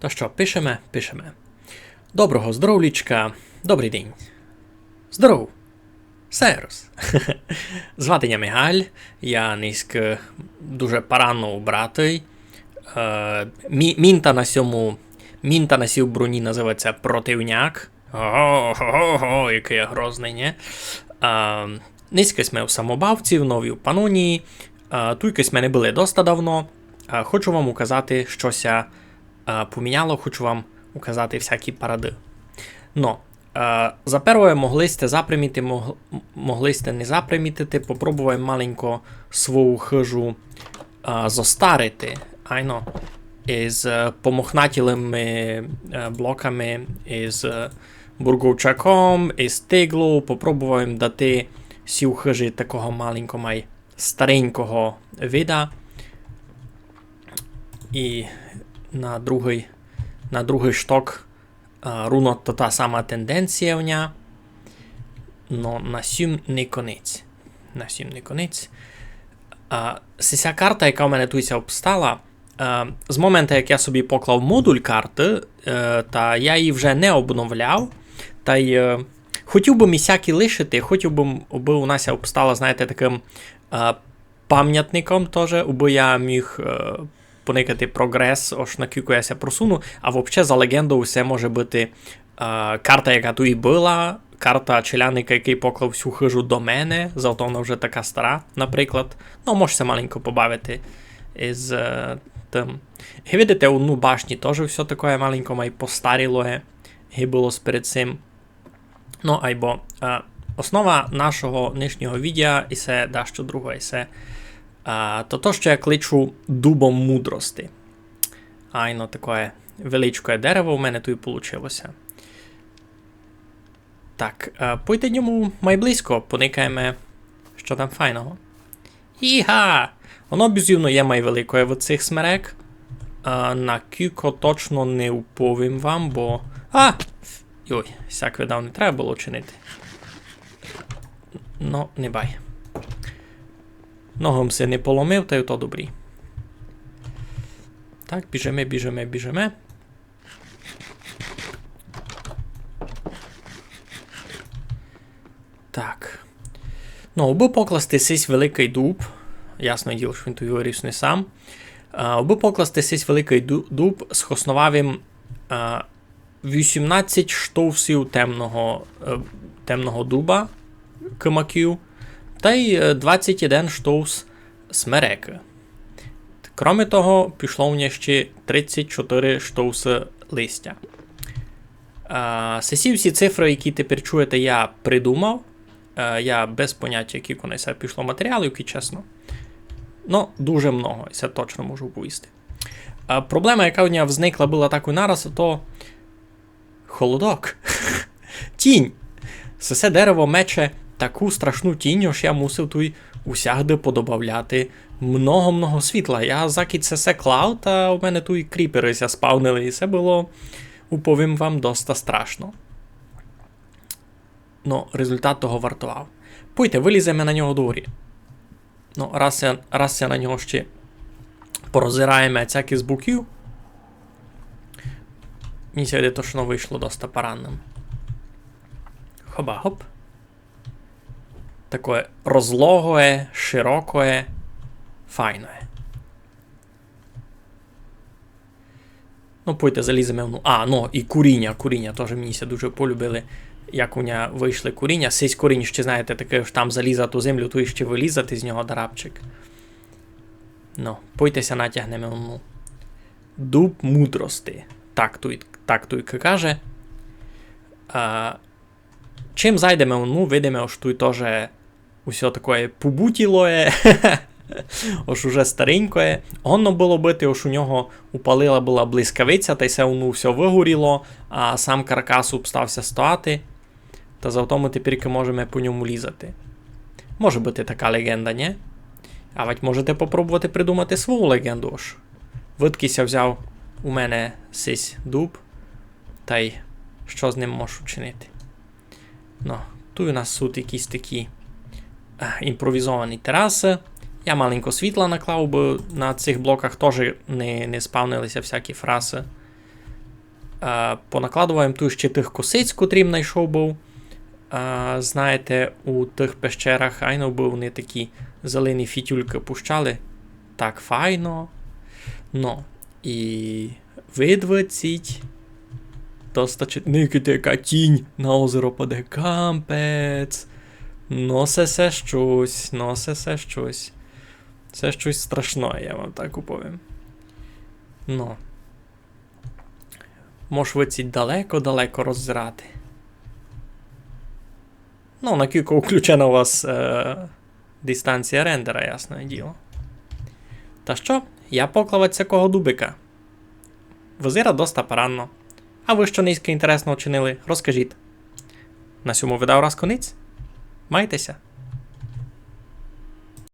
То що, пишемо, пишемо. Доброго здоровлічка, добрий день. Здоров. Серус. Звати я Мигаль, я низько дуже парано убратий. Е, мі, мінта на сьому. Мінта на сій броні називається противняк. Ого, який я грозний, не? Е, низькось ми в самобавці, в новій панонії. Е, туйкось ми не були доста давно. Е, хочу вам указати, щось е, поміняло, хочу вам указати всякі паради. Но, е, за перше, могли сте заприміти, мог, могли сте не запримітити, попробуємо маленько свою хижу е, зостарити. Айно. Із е, помохнатілими е, блоками, із е, бурговчаком, із тиглу. Попробуємо дати сів хижі такого маленького май старенького вида. І на другий, на другий шток руно то та сама тенденція в ня. Но на сім не конець. На сім не конець. Ця карта, яка у мене тут обстала, з моменту, як я собі поклав модуль карти, е, та я її вже не обновляв. Та й е, хотів би місяки лишити, хотів би, аби у нас обстала, знаєте, таким пам'ятником теж, аби я міг е, поникати прогрес, аж на кілька я просуну, а взагалі за легендою все може бути е, карта, яка тут і була, карта челяника, який поклав всю хижу до мене, зато вона вже така стара, наприклад. Ну, можете маленько побавити із е, тим. І видите, у башні теж все таке маленько май постаріло і було перед цим. Ну, айбо. Е, основа нашого нижнього відео і це дещо друге, і це а, то що я кличу дубом мудрости. Айно таке величке дерево у мене тут і вийшло. Так, а, пойде ньому майблизько, поникаємо, що там файного. Іга! Воно безумно є майвеликое в цих смерек. А, на кіко точно не уповім вам, бо. А! Ой, сяк видав, не треба було чинити. Ну, не бай. Ногом се не поломив, та й то добрі. Так, біжеме, біжеме, біжеме. Так. Ну, аби покласти сись великий дуб. Ясно діло, що він тут виріс не сам. Аби покласти сись великий дуб, схоснував їм 18 штовсів темного, е, темного дуба кимаків та й 21 штовс смереки. Кроме того, пішло в нє ще 34 штовси листя. Сесі всі цифри, які тепер чуєте, я придумав. Я без поняття, які конеся пішло матеріалу, які чесно. Ну, дуже много, це точно можу повісти. Проблема, яка у нього зникла була так і нараз, то холодок. Тінь. Це дерево мече таку страшну тінь, що я мусив тут усягди подобавляти много-много світла. Я закид це клав, та у мене тут кріпери спавнили, і це було, уповім вам, доста страшно. Ну, результат того вартував. Пойте, виліземо на нього дворі. Ну, раз я, раз я на нього ще порозираємо всякі з боків. Мені сьогодні точно вийшло доста паранним. Хоба-хоп такое розлогое, широкое, файне. Ну, пойте заліземо. Ну, а, ну і куріння. Куріння теж мені ся дуже полюбили. Як у нього вийшли куріння. Сись курінь, ще знаєте, таке ж там залізати у землю, то і ще вилізати з нього дарабчик. Ну, пойтеся натягнемо. Ну. Дуб мудрости. Так тут так тут каже. А, Чим зайдемо, ну, видимо, що тут теж Усе таке побутілоє. Ось уже старенькое. Гонно було бити, ось у нього упалила була блискавиця, та й все воно все вигоріло, а сам каркас обстався стояти. Та завтому ми тепер можемо по ньому лізати. Може бути така легенда, ні? А ведь можете попробувати придумати свою легенду. ж. Видкися взяв у мене сись дуб. Та й що з ним можу вчинити? Ну, тут у нас тут якісь такі імпровізовані тераси. Я маленько світла наклав, бо на цих блоках теж не не спавнилися всякі фраси. Е, понакладуваємо тут ще тих косиць, котрім знайшов був. Е, знаєте, у тих пещерах айно би вони такі зелені фітюльки пущали. Так файно. Ну, і видвиціть. Достачить никити яка тінь на озеро паде кампець. Ну, це щось, ну, все щось. Це щось страшне, я вам так уповім. Ну. Мож виціть далеко-далеко роззирати. Ну, на кілько включена у вас е, дистанція рендера, ясне діло. Та що, я поклав цякого дубика. Возира доста паранно. А ви що низько інтересного чинили, розкажіть. На сьому видав раз кониць? Майтеся!